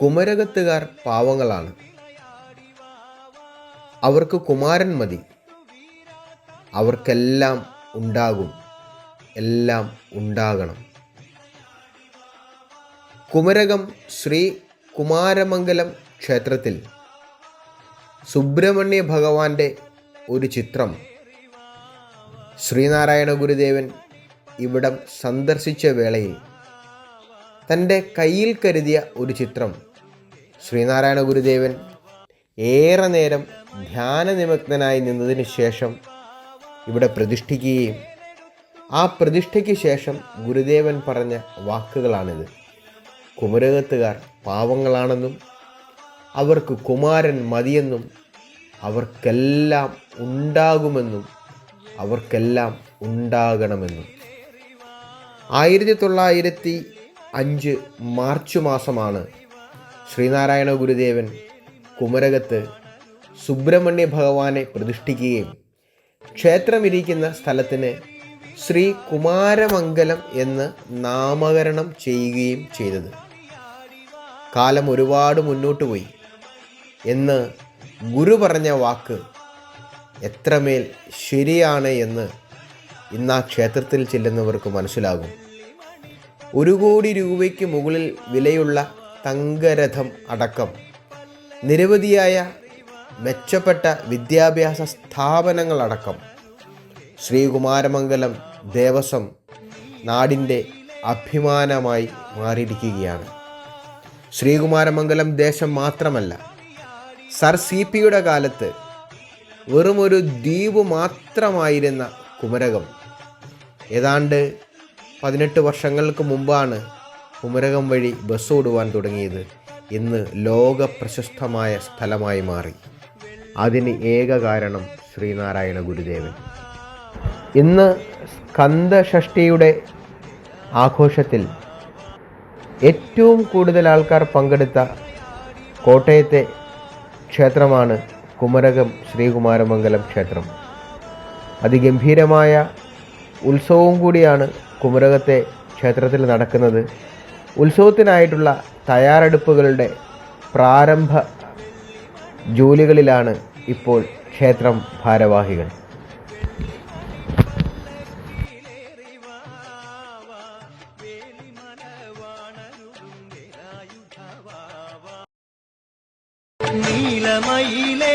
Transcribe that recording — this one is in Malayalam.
കുമരകത്തുകാർ പാവങ്ങളാണ്. അവർക്ക് കുമാരൻ മതി. അവർക്കെല്ലാം ഉണ്ടാകും. എല്ലാം ഉണ്ടാകണം. കുമരകം ശ്രീ കുമാരമംഗലം ക്ഷേത്രത്തിൽ സുബ്രഹ്മണ്യ ഭഗവാന്റെ ഒരു ചിത്രം ശ്രീനാരായണ ഗുരുദേവൻ ഇവിടം സന്ദർശിച്ച വേളയിൽ തന്റെ കയ്യിൽ കരുതിയ ഒരു ചിത്രം. ശ്രീനാരായണ ഗുരുദേവൻ ഏറെ നേരം ധ്യാനനിമഗ്നനായി നിന്നതിന് ശേഷം ഇവിടെ പ്രതിഷ്ഠിക്കുകയും ആ പ്രതിഷ്ഠയ്ക്ക് ശേഷം ഗുരുദേവൻ പറഞ്ഞ വാക്കുകളാണിത്. കുമരകത്തുകാർ പാവങ്ങളാണെന്നും അവർക്ക് കുമാരൻ മതിയെന്നും അവർക്കെല്ലാം ഉണ്ടാകുമെന്നും അവർക്കെല്ലാം ഉണ്ടാകണമെന്നും. ആയിരത്തി തൊള്ളായിരത്തി അഞ്ച് മാർച്ച് മാസമാണ് ശ്രീനാരായണ ഗുരുദേവൻ കുമരകത്ത് സുബ്രഹ്മണ്യ ഭഗവാനെ പ്രതിഷ്ഠിക്കുകയും ക്ഷേത്രമിരിക്കുന്ന സ്ഥലത്തിന് ശ്രീ കുമാരമംഗലം എന്ന് നാമകരണം ചെയ്യുകയും ചെയ്തത്. കാലം ഒരുപാട് മുന്നോട്ട് പോയി. എന്ന് ഗുരു പറഞ്ഞ വാക്ക് എത്രമേൽ ശരിയാണ് എന്ന് ഇന്ന് ആ ക്ഷേത്രത്തിൽ ചെല്ലുന്നവർക്ക് മനസ്സിലാകും. ഒരു കോടി രൂപയ്ക്ക് മുകളിൽ വിലയുള്ള തങ്കരഥം അടക്കം. നിരവധിയായ മെച്ചപ്പെട്ട വിദ്യാഭ്യാസ സ്ഥാപനങ്ങളടക്കം. ശ്രീകുമാരമംഗലം ദേവസ്വം നാടിന്റെ അഭിമാനമായി മാറിയിരിക്കുകയാണ്. ശ്രീകുമാരമംഗലം ദേശം മാത്രമല്ല സർ സി പിയുടെ കാലത്ത് വെറുമൊരു ദ്വീപ് മാത്രമായിരുന്ന കുമരകം. ഏതാണ്ട് പതിനെട്ട് വർഷങ്ങൾക്ക് മുമ്പാണ് കുമരകം വഴി ബസ് ഓടുവാൻ തുടങ്ങിയത്. ഇന്ന് ലോക പ്രശസ്തമായ സ്ഥലമായി മാറി. അതിന് ഏക കാരണം ശ്രീനാരായണ ഗുരുദേവൻ. ഇന്ന് സ്കന്ദഷഷ്ടിയുടെ ആഘോഷത്തിൽ ഏറ്റവും കൂടുതൽ ആൾക്കാർ പങ്കെടുത്ത കോട്ടയത്തെ ക്ഷേത്രമാണ് കുമരകം ശ്രീകുമാരമംഗലം ക്ഷേത്രം. അതിഗംഭീരമായ ഉത്സവവും കൂടിയാണ് കുമരകത്തെ ക്ഷേത്രത്തിൽ നടക്കുന്നത്. ഉത്സവത്തിനായിട്ടുള്ള തയ്യാറെടുപ്പുകളുടെ പ്രാരംഭ ജോലികളിലാണ് ഇപ്പോൾ ക്ഷേത്രം ഭാരവാഹികൾ. നീലമയിലേ